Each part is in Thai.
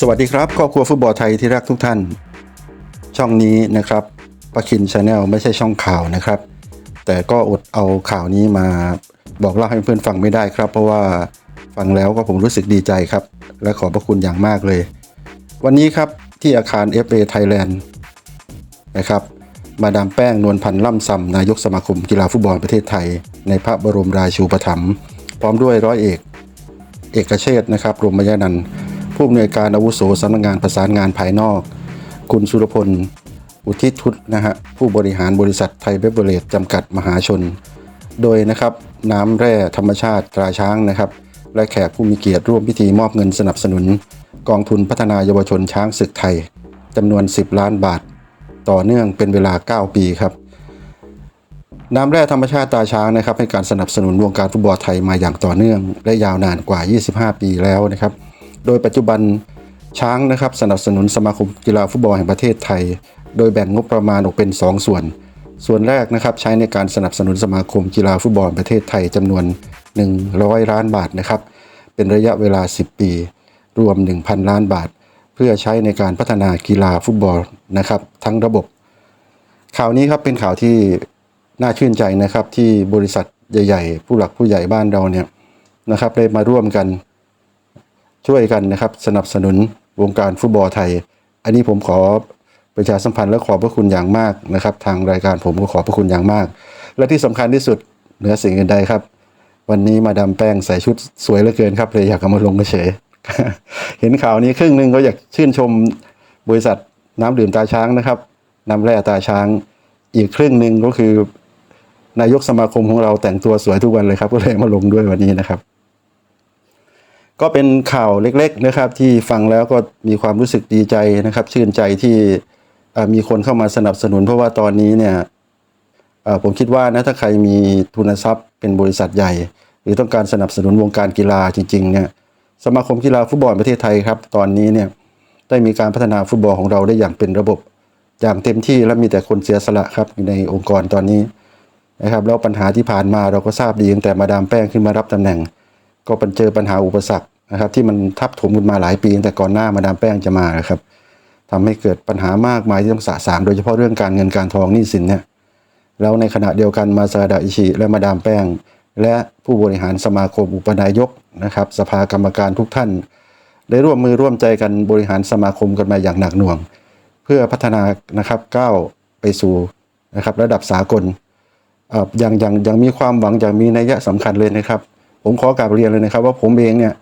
สวัสดีครับครอบครัวฟุตบอลไทยที่รักทุกท่าน ช่องนี้นะครับปะคินชาแนลไม่ใช่ช่องข่าวนะครับ แต่ก็อดเอาข่าวนี้มาบอกเล่าให้เพื่อนฟังไม่ได้ครับ เพราะว่าฟังแล้วก็ผมรู้สึกดีใจครับ และขอบพระคุณอย่างมากเลย วันนี้ครับที่อาคาร FA Thailand นะครับมาดามแป้งนวลพันธ์ล่ำซำนายกสมาคมกีฬาฟุตบอลประเทศไทย ในพระบรมราชูปถัมภ์พร้อมด้วยร้อยเอก เอกเชษนะครับรมยนันผู้อำนวยการอาวุโสสำนักงานประสานงานภายนอก คุณสุรพล อุทิศทุตนะฮะผู้บริหารบริษัทไทยเบเวอร์เรจจำกัดมหาชน โดยนะครับน้ำแร่ธรรมชาติตราช้างนะครับและแขกผู้มีเกียรติร่วมพิธีมอบเงินสนับสนุน กองทุนพัฒนาเยาวชนช้างศึกไทยจำนวน 10 ล้านบาท ต่อเนื่องเป็นเวลา 9 ปีครับ น้ำแร่ธรรมชาติตาช้างนะครับให้การสนับสนุนวงการฟุตบอลไทยมาอย่างต่อเนื่อง และยาวนานกว่า 25 ปีแล้วนะครับ โดยปัจจุบันช้างนะครับสนับสนุนสมาคมกีฬาฟุตบอลแห่งประเทศไทย โดยแบ่งงบประมาณออกเป็น 2 ส่วน ส่วนแรกนะครับใช้ในการสนับสนุนสมาคมกีฬาฟุตบอลประเทศไทยจำนวน 100 ล้านบาทนะครับเป็นระยะเวลา 10 ปี รวม 1,000 ล้านบาท เพื่อใช้ในการพัฒนากีฬาฟุตบอลนะครับทั้งระบบ ข่าวนี้ครับเป็นข่าวที่ น่าชื่นใจนะครับที่บริษัทใหญ่ๆ ผู้หลักผู้ใหญ่บ้านเราเนี่ยนะครับได้มาร่วมกันช่วยกันนะครับสนับสนุนวงการฟุตบอลไทย อันนี้ผมขอประชาสัมพันธ์และขอบพระคุณอย่างมากนะครับ ทางรายการผมก็ขอบพระคุณอย่างมาก และที่สำคัญที่สุดเหนือสิ่งอื่นใดครับ วันนี้มาดามแป้งใส่ชุดสวยเหลือเกินครับเลยอยากเอามาลงเฉยเห็นข่าวนี้ครึ่งหนึ่งก็อยากชื่นชมบริษัทน้ำดื่มตาช้างนะครับ น้ำแร่ตาช้างอีกครึ่งหนึ่งก็คือ นายกสมาคมของเราแต่งตัวสวยทุกวันเลยครับก็เลยมาลงด้วยวันนี้นะครับ ก็เป็นข่าวเล็ก ๆนะครับ ที่ฟังแล้วก็มีความรู้สึกดีใจนะครับ ชื่นใจที่มีคนเข้ามาสนับสนุน เพราะว่าตอนนี้เนี่ยผมคิดว่านะถ้าใครมีทุนทรัพย์เป็นบริษัทใหญ่ หรือต้องการสนับสนุนวงการกีฬาจริงๆเนี่ยสมาคมกีฬาฟุตบอลประเทศไทยครับ ตอนนี้เนี่ยได้มีการพัฒนาฟุตบอลของเราได้อย่างเป็นระบบอย่างเต็มที่และมีแต่คนเสียสละครับในองค์กรตอนนี้ นะครับแล้วปัญหาที่ผ่านมาเราก็ทราบดีตั้งแต่มาดามแป้งขึ้นมารับตำแหน่ง ก็เป็นเจอปัญหาอุปสรรคนะครับที่มันทับถมกันมาหลายปีตั้งแต่ก่อนหน้ามาดามแป้งจะมานะครับทำให้เกิดปัญหามากมายที่ต้องสะสางโดยเฉพาะเรื่องการเงินการทองหนี้สินเนี่ยแล้วในขณะเดียวกันมาซาดาอิชิและมาดามแป้ง และผู้บริหารสมาคมอุปนายกนะครับสภากรรมการทุกท่าน ได้ร่วมมือร่วมใจกันบริหารสมาคมกันมาอย่างหนักหน่วง เพื่อพัฒนานะครับก้าวไปสู่นะครับระดับสากล อย่างอย่างอย่างมีความหวังอย่างมีนัยสำคัญเลยนะครับ ผมขอกราบเรียนเลยนะครับ ว่าผมเองเนี่ย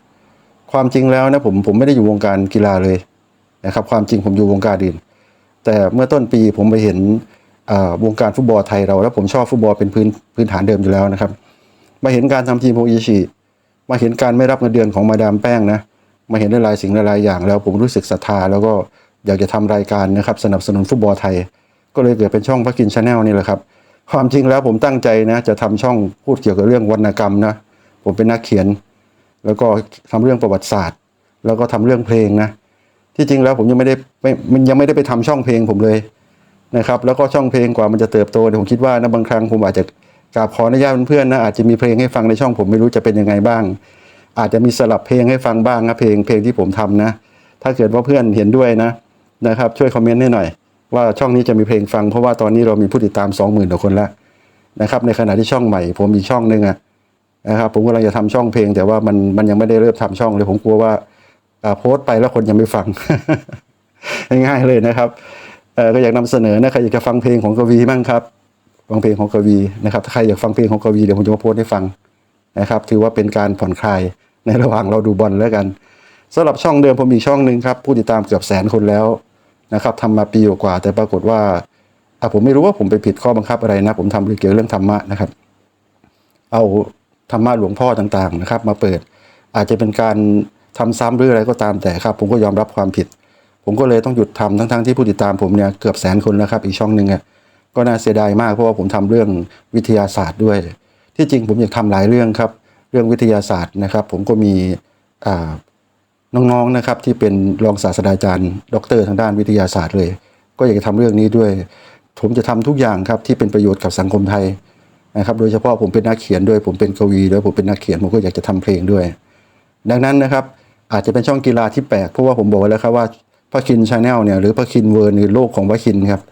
ความจริงแล้วนะผมผมไม่ได้อยู่วงการกีฬาเลยนะครับ ความจริงผมอยู่วงการอื่นแต่เมื่อต้นปีผมไปเห็นวงการฟุตบอลไทยเรา แล้วผมชอบฟุตบอลเป็นพื้นพื้นฐานเดิมอยู่แล้วนะครับ มาเห็นการทำทีมโฮอิชิมาเห็นการไม่รับเงินเดือนของมาดามแป้งนะมาเห็นหลายสิ่งหลายอย่าง แล้วผมรู้สึกศรัทธาแล้วก็อยากจะทำรายการนะครับ สนับสนุนฟุตบอลไทย ก็เลยเกิดเป็นช่องพักกินชาแนลนี่แหละครับ ความจริงแล้วผมตั้งใจนะจะทำช่องพูดเกี่ยวกับเรื่องวรรณกรรมนะผมเป็นนักเขียน แล้วก็ทำเรื่องประวัติศาสตร์ แล้วก็ทำเรื่องเพลงนะที่จริงแล้วผมยังไม่ได้ไม่มันยังไม่ได้ไปทำช่องเพลงผมเลยนะครับ แล้วก็ช่องเพลงกว่ามันจะเติบโตเนี่ยผมคิดว่านะบางครั้งผมอาจจะกราบขออนุญาตเพื่อนๆนะอาจจะมีเพลงให้ฟังในช่องผมไม่รู้จะเป็นยังไงบ้าง อาจจะมีสลับเพลงให้ฟังบ้างนะเพลงเพลงที่ผมทำนะ ถ้าเกิดว่าเพื่อนเห็นด้วยนะนะครับ ช่วยคอมเมนต์ให้หน่อย ว่าช่องนี้จะมีเพลงฟัง เพราะว่าตอนนี้เรามีผู้ติดตาม 20,000กว่าคนแล้วนะครับ ในขณะที่ช่องใหม่ ผมมีช่องหนึ่งอะนะครับผมกำลังจะทำช่องเพลง แต่ว่ามันมันยังไม่ได้เริ่มทำช่องเลยผมกลัวว่าโพสต์ไปแล้วคนยังไม่ฟัง ง่ายๆเลยนะครับเออก็อยากนำเสนอนะใครอยากจะฟังเพลงของกวีบ้างครับฟังเพลงของกวีนะครับถ้าใครอยากฟังเพลงของกวีเดี๋ยวผมจะมาโพสต์ให้ฟังนะครับ ถือว่าเป็นการผ่อนคลายในระหว่างเราดูบอลแล้วกันสำหรับช่องเดิมผมมีช่องหนึ่งครับผู้ติดตามเกือบแสนคนแล้ว นะครับทำมาปีกว่าแต่ปรากฏว่าผมไม่รู้ว่าผมไปผิดข้อบังคับอะไรนะ ผมทำเกี่ยวกับเรื่องธรรมะนะครับ เอาธรรมะหลวงพ่อต่างๆนะครับ มาเปิดอาจจะเป็นการทำซ้ำหรืออะไรก็ตามแต่ครับ ผมก็ยอมรับความผิด ผมก็เลยต้องหยุดทำทั้งๆที่ผู้ติดตามผมเนี่ยเกือบแสนคนแล้วครับ อีกช่องหนึ่งอะก็น่าเสียดายมากเพราะว่าผมทำเรื่องวิทยาศาสตร์ด้วย ที่จริงผมอยากทำหลายเรื่องครับ เรื่องวิทยาศาสตร์นะครับ ผมก็มีอ่า น้องๆนะครับที่เป็นรองศาสตราจารย์ด็อกเตอร์ทางด้านวิทยาศาสตร์เลย ก็อยากจะทำเรื่องนี้ด้วย ผมจะทำทุกอย่างครับที่เป็นประโยชน์กับสังคมไทยนะครับโดยเฉพาะผมเป็นนักเขียนด้วย ผมเป็นกวีด้วยผมเป็นนักเขียนผมก็อยากจะทำเพลงด้วย ดังนั้นนะครับอาจจะเป็นช่องกีฬาที่แปลกเพราะว่าผมบอกไว้แล้วครับว่าพระคินชาแนลเนี่ยหรือพระคินเวิร์นหรือโลกของพระคินครับ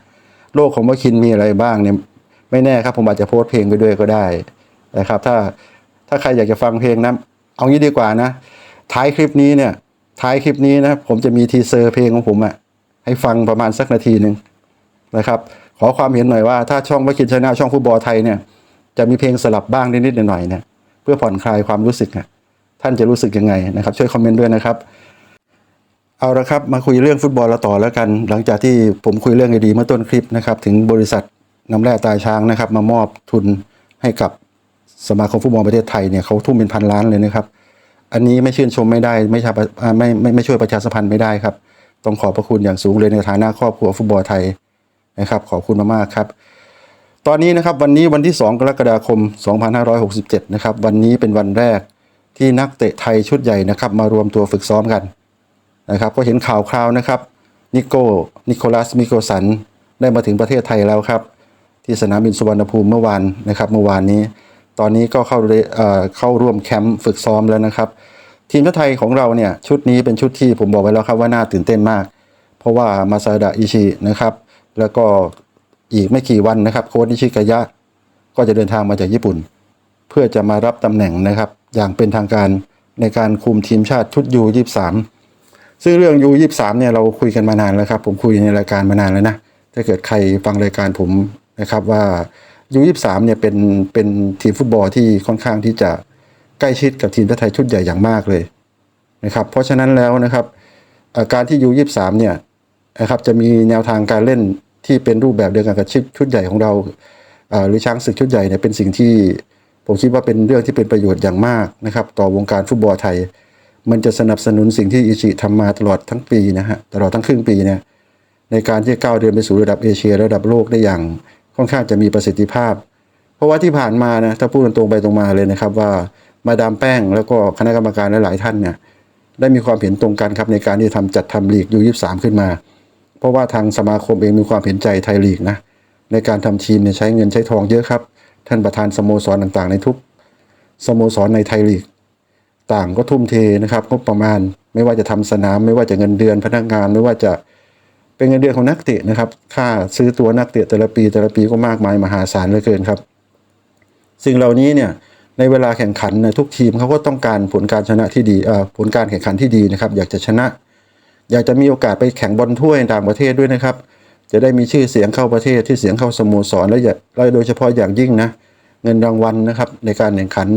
โลกของพระคินมีอะไรบ้างเนี่ยไม่แน่ครับผมอาจจะโพสต์เพลงไปด้วยก็ได้นะครับถ้าถ้าใครอยากจะฟังเพลงนะเอางี้ดีกว่านะ ท้ายคลิปนี้เนี่ย ท้ายคลิปนี้นะผมจะมีทีเซอร์เพลงของผมอะให้ฟังประมาณสักนาทีหนึ่งนะครับ ขอความเห็นหน่อยว่าถ้าช่องพระคินชแนลช่องฟุตบอลไทยเนี่ยจะมีเพลงสลับบ้างนิดๆหน่อยๆเนี่ยเพื่อผ่อนคลายความรู้สึกอะท่านจะรู้สึกยังไงนะครับ ช่วยคอมเมนต์ด้วยนะครับเอาละครับมาคุยเรื่องฟุตบอลเราต่อแล้วกัน หลังจากที่ผมคุยเรื่องดีเมื่อต้นคลิปนะครับถึงบริษัทน้ำแร่ตายช้างนะครับ มามอบทุนให้กับสมาคมฟุตบอลประเทศไทยเนี่ยเขาทุ่มเป็นพันล้านเลยนะครับ อันนี้ไม่ชื่นชมไม่ได้ไม่ช่อ่าไม่ไม่ไม่ช่วยประชาสัมพันธ์ไม่ได้ครับ ต้องขอบพระคุณอย่างสูงเลยในฐานะครอบครัวฟุตบอลไทยนะครับ ขอบคุณมากๆครับ ตอนนี้นะครับวันนี้วันที่ 2 กรกฎาคม 2567 นะครับ วันนี้เป็นวันแรกที่นักเตะไทยชุดใหญ่นะครับ มารวมตัวฝึกซ้อมกันนะครับ ก็เห็นข่าวคราวนะครับนิโก้นิโคลัสมิโกสันได้มาถึงประเทศไทยแล้วครับ ที่สนามบินสุวรรณภูมิเมื่อวานนะครับ เมื่อวานนี้ ตอนนี้ก็เข้าเรเอ่อเข้าร่วมแคมป์ฝึกซ้อมแล้วนะครับ ทีมชาติไทยของเราเนี่ยชุดนี้เป็นชุดที่ผมบอกไว้แล้วครับว่าน่าตื่นเต้นมาก เพราะว่ามาซาดะอิชินะครับ แล้วก็อีกไม่กี่วันนะครับโค้ชนิชิกายะ ก็จะเดินทางมาจากญี่ปุ่น เพื่อจะมารับตำแหน่งนะครับ อย่างเป็นทางการในการคุมทีมชาติชุดยู23ซึ่งเรื่องยูยี่สามเนี่ยเราคุยกันมานานแล้วครับ ผมคุยในรายการมานานแล้วนะถ้าเกิดใครฟังรายการผมนะครับว่า ยูยี่สามเนี่ยเป็นเป็นทีมฟุตบอลที่ค่อนข้างที่จะใกล้ชิดกับทีมชาติไทยชุดใหญ่อย่างมากเลยนะครับเพราะฉะนั้นแล้วนะครับการที่ยูยี่สามเนี่ยนะครับจะมีแนวทางการเล่นที่เป็นรูปแบบเดียวกันกับชุดชุดใหญ่ของเราอ่อหรือช้างศึกชุดใหญ่เนี่ยเป็นสิ่งที่ผมคิดว่าเป็นเรื่องที่เป็นประโยชน์อย่างมากนะครับต่อวงการฟุตบอลไทย มันจะสนับสนุนสิ่งที่อิชิทำมาตลอดทั้งปีนะฮะตลอดทั้งครึ่งปีเนี่ยในการที่ก้าวเดินไปสู่ระดับเอเชียระดับโลกได้อย่าง ค่อนข้างจะมีประสิทธิภาพ เพราะว่าที่ผ่านมานะถ้าพูดตรงไปตรงมาเลยนะครับว่ามาดามแป้งแล้วก็คณะกรรมการหลายๆท่านเนี่ยได้มีความเห็นตรงกันครับในการที่ทำจัดทำลีกยูยี่สามขึ้นมา เพราะว่าทางสมาคมเองมีความเห็นใจไทยลีกนะในการทำทีมเนี่ยใช้เงินใช้ทองเยอะครับ ท่านประธานสโมสรต่างๆ ในทุกสโมสรในไทยลีก ต่างก็ทุ่มเทนะครับงบประมาณ ไม่ว่าจะทำสนาม ไม่ว่าจะเงินเดือนพนักงาน ไม่ว่าจะ เป็นเงินเดือนของนักเตะนะครับ ค่าซื้อตัวนักเตะแต่ละปีแต่ละปีก็มากมายมหาศาลเหลือเกินครับ สิ่งเหล่านี้เนี่ยในเวลาแข่งขันนยทุกทีมเขาก็ต้องการผลการชนะที่ดีผลการแข่งขันที่ดีนะครับ อยากจะชนะ อยากจะมีโอกาสไปแข่งบอลถ้วยต่างประเทศด้วยนะครับ จะได้มีชื่อเสียงเข้าประเทศที่เสียงเข้าสโมสรและอย่าและโดยเฉพาะอย่างยิ่งนะเงินรางวัลนะครับในการแข่งขัน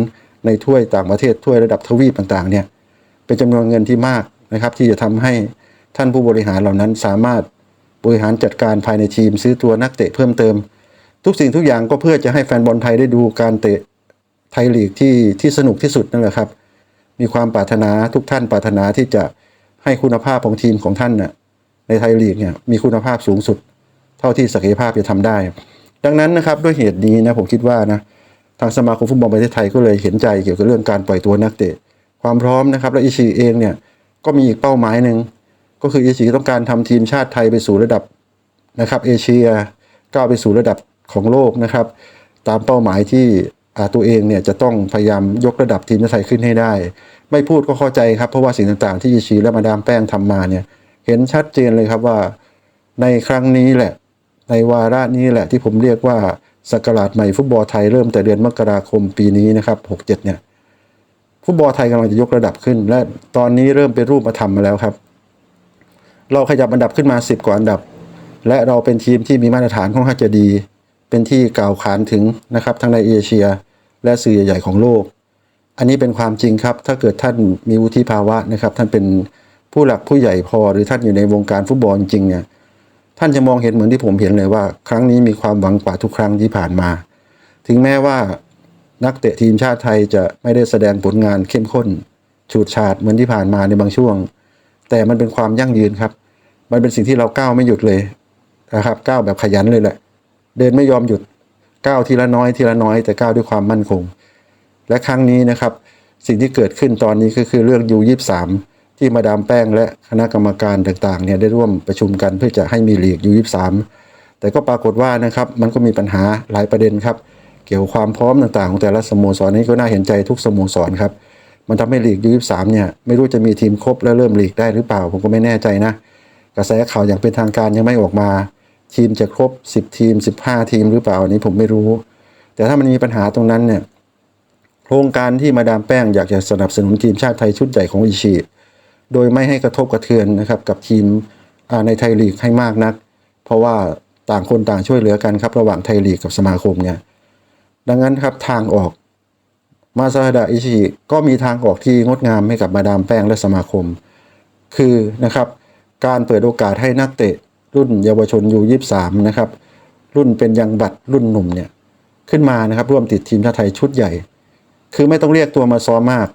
ในถ้วยต่างประเทศถ้วยระดับทวีปต่างๆเนี่ยเป็นจำนวนเงินที่มากนะครับ ที่จะทำให้ ท่านผู้บริหารเหล่านั้นสามารถบริหารจัดการภายในทีมซื้อตัวนักเตะเพิ่มเติม ทุกสิ่งทุกอย่างก็เพื่อจะให้แฟนบอลไทยได้ดูการเตะไทยลีกที่ที่สนุกที่สุดนั่นแหละครับ มีความปรารถนาทุกท่านปรารถนาที่จะให้คุณภาพของทีมของท่านน่ะในไทยลีกเนี่ยมีคุณภาพสูงสุด เท่าที่ศักยภาพจะทำได้ ดังนั้นนะครับด้วยเหตุนี้นะผมคิดว่านะทางสมาคมฟุตบอลประเทศไทยก็เลยเห็นใจเกี่ยวกับเรื่องการปล่อยตัวนักเตะ ความพร้อมนะครับและอิชิเองเนี่ยก็มีอีกเป้าหมายหนึ่ง ก็คืออิชิต้องการทำทีมชาติไทยไปสู่ระดับนะครับเอเชียก้าวไปสู่ระดับของโลกนะครับ ตามเป้าหมายที่ตัวเองเนี่ยจะต้องพยายามยกระดับทีมชาติไทยขึ้นให้ได้ ไม่พูดก็เข้าใจครับเพราะว่าสิ่งต่างๆ ที่อิชิและมาดามแป้งทำมาเนี่ยเห็นชัดเจนเลยครับว่าในครั้งนี้แหละ ในวาระนี้แหละที่ผมเรียกว่าสกราชใหม่ฟุตบอลไทยเริ่มแต่เดือนมกราคมปีนี้นะครับ67เนี่ยฟุตบอลไทยกำลังจะยกระดับขึ้น และตอนนี้เริ่มเป็นรูปธรรมมาแล้วครับ เราขยับอันดับขึ้นมา 10 กว่าอันดับ และเราเป็นทีมที่มีมาตรฐานค่อนข้างจะดี เป็นที่กล่าวขานถึงนะครับทั้งในเอเชีย และสื่อใหญ่ของโลก อันนี้เป็นความจริงครับ ถ้าเกิดท่านมีวุฒิภาวะนะครับ ท่านเป็นผู้หลักผู้ใหญ่พอ หรือท่านอยู่ในวงการฟุตบอลจริงเนี่ยท่านจะมองเห็นเหมือนที่ผมเห็นเลยว่า ครั้งนี้มีความหวังกว่าทุกครั้งที่ผ่านมา ถึงแม้ว่านักเตะทีมชาติไทยจะไม่ได้แสดงผลงานเข้มข้นฉูดฉาดเหมือนที่ผ่านมาในบางช่วง แต่มันเป็นความยั่งยืนครับ มันเป็นสิ่งที่เราก้าวไม่หยุดเลยนะครับก้าวแบบขยันเลยแหละ เดินไม่ยอมหยุดก้าวทีละน้อยทีละน้อยแต่ก้าวด้วยความมั่นคง และครั้งนี้นะครับ สิ่งที่เกิดขึ้นตอนนี้ก็คือเรื่องยูยี่สามที่มาดามแป้งและคณะกรรมการต่างๆเนี่ยได้ร่วมประชุมกันเพื่อจะให้มีลีกยูยี่สามแต่ก็ปรากฏว่านะครับมันก็มีปัญหาหลายประเด็นครับ เกี่ยวกับความพร้อมต่างๆ ของแต่ละสโมสรนี้ก็น่าเห็นใจทุกสโมสรครับ มันทำให้ลีกยูยี่สามเนี่ยไม่รู้จะมีทีมครบแล้วเริ่มลีกได้หรือเปล่า ผมก็ไม่แน่ใจนะ กระแสข่าวอย่างเป็นทางการยังไม่ออกมา ทีมจะครบ 10 ทีม 15 ทีมหรือเปล่าอันนี้ผมไม่รู้ แต่ถ้ามันมีปัญหาตรงนั้นเนี่ยโครงการที่มาดามแป้งอยากจะสนับสนุนทีมชาติไทยชุดใหญ่ของอิชิโดยไม่ให้กระทบกระเทือนนะครับกับทีมในไทยลีกให้มากนัก เพราะว่าต่างคนต่างช่วยเหลือกันครับระหว่างไทยลีกกับสมาคมเนี่ยดังนั้นครับทางออก มาซาดะอิชิก็มีทางออกที่งดงามให้กับมาดามแป้งและสมาคม คือนะครับการเปิดโอกาสให้นักเตะรุ่นเยาวชนยูยี่สามนะครับรุ่นเป็นยังบัตรรุ่นหนุ่มเนี่ยขึ้นมานะครับร่วมติดทีมชาติไทยชุดใหญ่ คือไม่ต้องเรียกตัวมาซ้อมมาก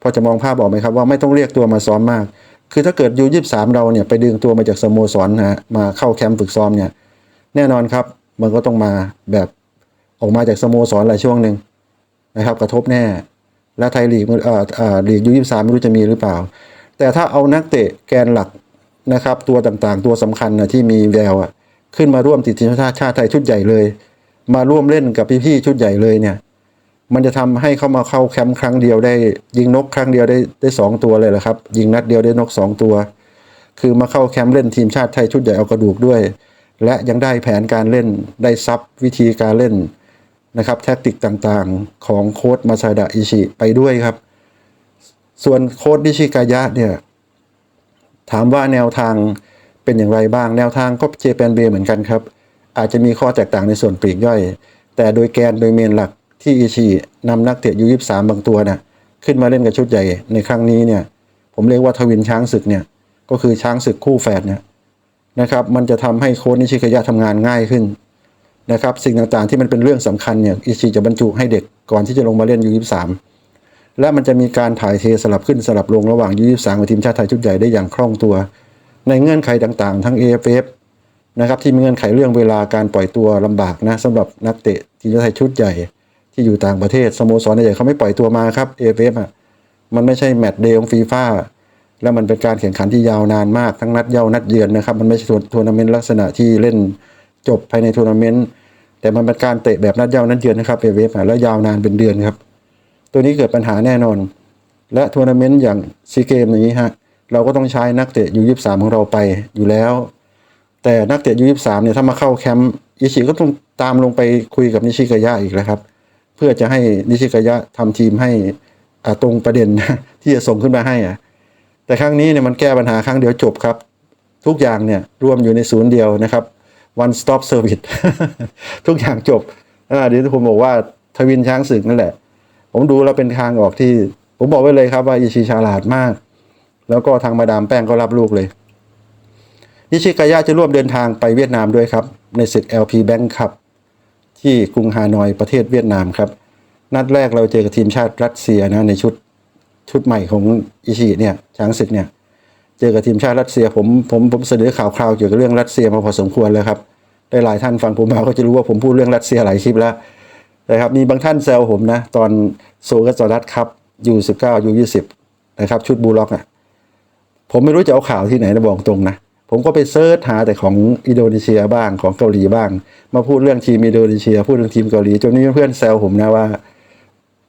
พอจะมองภาพออกไหมครับว่าไม่ต้องเรียกตัวมาซ้อมมาก คือถ้าเกิดยูยี่สามเราเนี่ยไปดึงตัวมาจากสโมสรนะฮะมาเข้าแคมป์ฝึกซ้อมเนี่ยแน่นอนครับมันก็ต้องมาแบบออกมาจากสโมสรหลายช่วงหนึ่ง นะครับ กระทบแน่ และไทยลีกเอ่อเอ่อลีกยูยี่สามไม่รู้จะมีหรือเปล่า แต่ถ้าเอานักเตะแกนหลักนะครับ ตัวต่างๆ ตัวสำคัญนะที่มีแววอะขึ้นมาร่วมติดทีมชาติชาติไทยชุดใหญ่เลย มาร่วมเล่นกับพี่ๆชุดใหญ่เลยเนี่ย มันจะทำให้เข้ามาเข้าแคมป์ครั้งเดียวได้ ยิงนกครั้งเดียวได้ได้สองตัวเลยแหละครับ ยิงนัดเดียวได้นกสองตัว คือมาเข้าแคมป์เล่นทีมชาติไทยชุดใหญ่เอากระดูกด้วย และยังได้แผนการเล่นได้ซับวิธีการเล่น นะครับแทคติกต่างๆของโค้ชมาซาดะอิชิไปด้วยครับ ส่วนโค้ชนิชิกายะเนี่ยถามว่าแนวทางเป็นอย่างไรบ้างแนวทางก็เจแปนเบเหมือนกันครับ อาจจะมีข้อแตกต่างในส่วนปลีกย่อย แต่โดยแกนโดยเมนหลักที่อิชินำนักเตะยูยี่สามบางตัวนะขึ้นมาเล่นกับชุดใหญ่ในครั้งนี้เนี่ย ผมเรียกว่าทวินช้างศึกเนี่ย ก็คือช้างศึกคู่แฝดเนี่ยนะครับ มันจะทำให้โค้ชนิชิกายะทำงานง่ายขึ้น นะครับสิ่งต่างๆที่มันเป็นเรื่องสำคัญเนี่ยอิชิจะบรรจุให้เด็กก่อนที่จะลงมาเล่นยูยี่สามและมันจะมีการถ่ายเทสลับขึ้นสลับลงระหว่างยูยี่สามกับทีมชาติไทยชุดใหญ่ได้อย่างคล่องตัว ในเงื่อนไขต่างๆ ทั้ง AFF นะครับที่มีเงื่อนไขเรื่องเวลาการปล่อยตัวลำบากนะสำหรับนักเตะทีมชาติไทยชุดใหญ่ ที่อยู่ต่างประเทศสโมสรใหญ่เขาไม่ปล่อยตัวมาครับ AFF อะมันไม่ใช่แมตช์เดย์ของฟีฟ่าแล้วมันเป็นการแข่งขันที่ยาวนานมากทั้งนัดเย้านัดเยือนนะครับ มันไม่ใช่ทัวร์นาเมนต์ลักษณะที่เล่น จบภายในทัวร์นาเมนต์แต่มันเป็นการเตะแบบนัดเย้านัดเยือนนะครับ AFF อะแล้วยาวนานเป็นเดือนครับ ตัวนี้เกิดปัญหาแน่นอน และทัวร์นาเมนต์อย่างซีเกมอย่างนี้ฮะเราก็ต้องใช้นักเตะยูยี่สามของเราไปอยู่แล้ว แต่นักเตะยูยี่สามเนี่ยถ้ามาเข้าแคมป์อิชิก็ต้องตามลงไปคุยกับนิชิกายะอีกแล้วครับ เพื่อจะให้นิชิกายะทำทีมให้ตรงประเด็นที่จะส่งขึ้นมาให้อะแต่ครั้งนี้เนี่ยมันแก้ปัญหาครั้งเดียวจบครับ ทุกอย่างเนี่ยรวมอยู่ในศูนย์เดียวนะครับ one stop service ทุกอย่างจบเดี๋ยวผมบอกว่าทวินช้างศึกนั่นแหละ ผมดูแล้วเป็นทางออกที่ ผมบอกไว้เลยครับว่าอิชิฉลาดมาก แล้วก็ทางมาดามแป้งก็รับลูกเลยนิชิกายะจะร่วมเดินทางไปเวียดนามด้วยครับ ในศึก LP Bank ครับ ที่กรุงฮานอยประเทศเวียดนามครับ นัดแรกเราเจอกับทีมชาติรัสเซียนะในชุดชุดใหม่ของอิชิเนี่ยช้างศึกเนี่ย เจอกับทีมชาติรัสเซียผมผมผมเสนอข่าวคราวเกี่ยวกับเรื่องรัสเซียมาพอสมควรแล้วครับได้หลายท่านฟังผมมาก็จะรู้ว่าผมพูดเรื่องรัสเซียหลายคลิปแล้วนะครับมีบางท่านแซวผมนะ ตอนโซกัสรัสครับยูสิบเก้ายูยี่สิบนะครับชุดบูล็อกอะผมไม่รู้จะเอาข่าวที่ไหนนะบอกตรงนะผมก็ไปเซิร์ชหาแต่ของอินโดนีเซียบ้างของเกาหลีบ้าง มาพูดเรื่องทีมอินโดนีเซีย พูดเรื่องทีมเกาหลีจนมีเพื่อนแซวผมนะว่า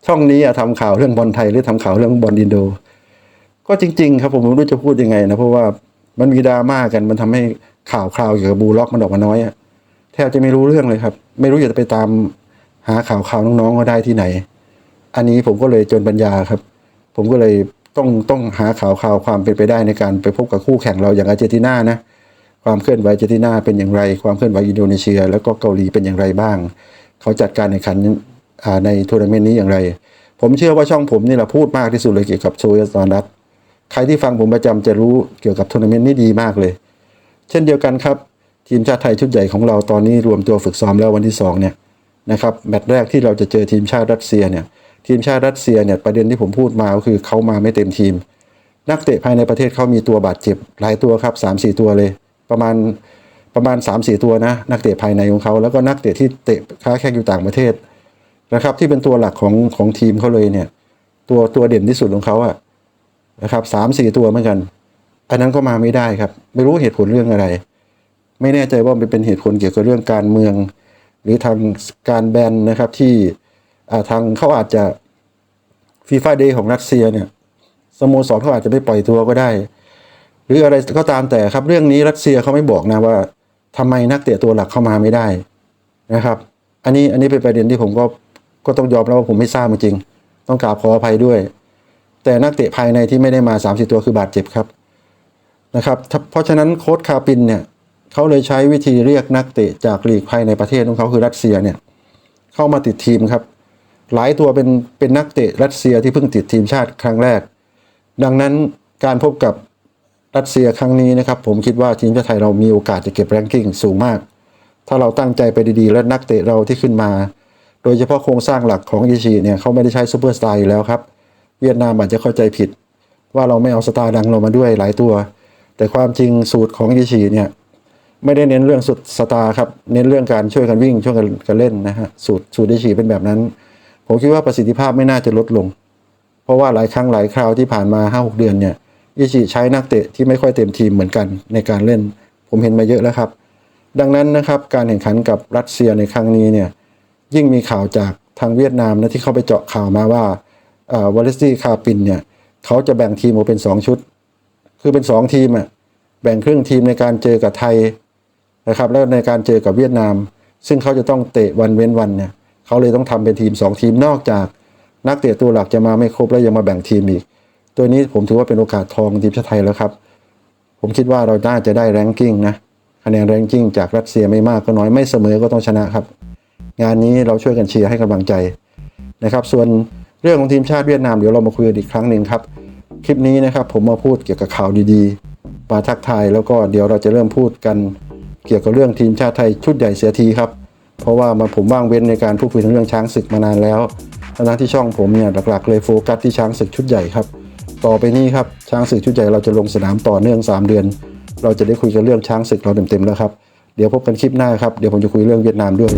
ช่องนี้อะทำข่าวเรื่องบอลไทยหรือทำข่าวเรื่องบอลอินโด ก็จริง ๆ ครับผมไม่รู้จะพูดยังไงนะเพราะว่ามันมีดราม่ากันมันทำให้ข่าวคราวเกี่ยวกับบูล็อกมันออกมาน้อยอะแทบจะไม่รู้เรื่องเลยครับ ไม่รู้จะไปตามหาข่าวข่าวน้องๆก็ได้ที่ไหน อันนี้ผมก็เลยจนปัญญาครับ ผมก็เลยต้องต้องหาข่าวข่าวความเป็นไปได้ในการไปพบกับคู่แข่งเราอย่างอาร์เจนตินานะความเคลื่อนไหวอาร์เจนตินาเป็นอย่างไร ความเคลื่อนไหวอินโดนีเซีย แล้วก็เกาหลีเป็นอย่างไรบ้าง เขาจัดการแข่งขันในทัวร์นาเมนต์นี้อย่างไร ผมเชื่อว่าช่องผมนี่แหละพูดมากที่สุดเลยเกี่ยวกับโชยสตอนดัต ใครที่ฟังผมประจำจะรู้เกี่ยวกับทัวร์นาเมนต์นี้ดีมากเลย เช่นเดียวกันครับ ทีมชาติไทยชุดใหญ่ของเราตอนนี้รวมตัวฝึกซ้อมแล้ววันที่สองเนี่ยนะครับแมตช์แรกที่เราจะเจอทีมชาติรัสเซียเนี่ยทีมชาติรัสเซียเนี่ยประเด็นที่ผมพูดมาก็คือเขามาไม่เต็มทีม นักเตะภายในประเทศเขามีตัวบาดเจ็บหลายตัวครับสามสี่ตัวเลย ประมาณประมาณสามสี่ตัวนะนักเตะภายในของเขาแล้วก็นักเตะที่เตะค้าแข่งอยู่ต่างประเทศนะครับที่เป็นตัวหลักของของทีมเขาเลยเนี่ยตัวตัวเด่นที่สุดของเขาอะ นะครับสามสี่ตัวเหมือนกัน อันนั้นก็มาไม่ได้ครับ ไม่รู้เหตุผลเรื่องอะไร ไม่แน่ใจว่ามันเป็นเหตุผลเกี่ยวกับเรื่องการเมือง หรือทางการแบนนะครับที่ทางเขาอาจจะฟีฟ่าเดย์ของรัสเซียเนี่ยสโมสรเขาอาจจะไม่ปล่อยตัวก็ได้ หรืออะไรก็ตามแต่ครับเรื่องนี้รัสเซียเขาไม่บอกนะว่าทำไมนักเตะตัวหลักเข้ามาไม่ได้นะครับ อันนี้อันนี้เป็นประเด็นที่ผมก็ก็ต้องยอมรับว่าผมไม่ทราบจริง ต้องกราบขออภัยด้วย แต่นักเตะภายในที่ไม่ได้มา 30 ตัวคือบาดเจ็บครับนะครับเพราะฉะนั้นโค้ชคาปินเนี่ยเขาเลยใช้วิธีเรียกนักเตะจากลีกภายในประเทศของเขาคือรัสเซียเนี่ยเข้ามาติดทีมครับ หลายตัวเป็นเป็นนักเตะรัสเซียที่เพิ่งติดทีมชาติครั้งแรก ดังนั้นการพบกับรัสเซียครั้งนี้นะครับ ผมคิดว่าทีมชาติไทยเรามีโอกาสจะเก็บแรงกิ้งสูงมาก ถ้าเราตั้งใจไปดีๆ และนักเตะเราที่ขึ้นมา โดยเฉพาะโครงสร้างหลักของอิชิเนี่ยเขาไม่ได้ใช้ซูเปอร์สตาร์อยู่แล้วครับ เวียดนามอาจจะเข้าใจผิด ว่าเราไม่เอาสตาร์ดังเรามาด้วยหลายตัว แต่ความจริงสูตรของอิชิเนี่ยไม่ได้เน้นเรื่องสุดสตาร์ครับเน้นเรื่องการช่วยกันวิ่งช่วยกันกันเล่นนะฮะสูตรสูตรอิชิเป็นแบบนั้น ผมคิดว่าประสิทธิภาพไม่น่าจะลดลง เพราะว่าหลายครั้งหลายคราวที่ผ่านมา5-6เดือนเนี่ยอิชิใช้นักเตะที่ไม่ค่อยเต็มทีมเหมือนกันในการเล่น ผมเห็นมาเยอะแล้วครับ ดังนั้นนะครับการแข่งขันกับรัสเซียในครั้งนี้เนี่ยยิ่งมีข่าวจากทางเวียดนามนะที่เขาไปเจาะข่าวมาว่า วอลเลซี่คาปินเนี่ยเขาจะแบ่งทีมออกเป็น 2 ชุด คือเป็น 2 ทีมอะแบ่งครึ่งทีมในการเจอกับไทยนะครับแล้วในการเจอกับเวียดนาม ซึ่งเขาจะต้องเตะวันเว้นวันเนี่ยเขาเลยต้องทำเป็นทีม 2 ทีมนอกจาก นักเตะตัวหลักจะมาไม่ครบแล้วยังมาแบ่งทีมอีก ตัวนี้ผมถือว่าเป็นโอกาสทองทีมชาติไทยแล้วครับ ผมคิดว่าเราน่าจะได้แรงกิ้งนะคะแนนแรงกิ้งจากรัสเซียไม่มากก็น้อยไม่เสมอก็ต้องชนะครับ งานนี้เราช่วยกันเชียร์ให้กำลังใจนะครับ ส่วน เรื่องของทีมชาติเวียดนามเดี๋ยวเรามาคุยกันอีกครั้งหนึ่งครับ คลิปนี้นะครับผมมาพูดเกี่ยวกับข่าวดีๆมาทักทายแล้วก็เดี๋ยวเราจะเริ่มพูดกันเกี่ยวกับเรื่องทีมชาติไทยชุดใหญ่เสียทีครับ เพราะว่ามาผมว่างเว้นในการพูดคุยถึงเรื่องช้างศึกมานานแล้วทั้งที่ช่องผมเนี่ยหลักๆเลยโฟกัสที่ช้างศึกชุดใหญ่ครับ ต่อไปนี้ครับช้างศึกชุดใหญ่เราจะลงสนามต่อเนื่อง 3 เดือน เราจะได้คุยกันเรื่องช้างศึกเราเต็มๆแล้วครับ เดี๋ยวพบกันคลิปหน้าครับ เดี๋ยวผมจะคุยเรื่องเวียดนามด้วย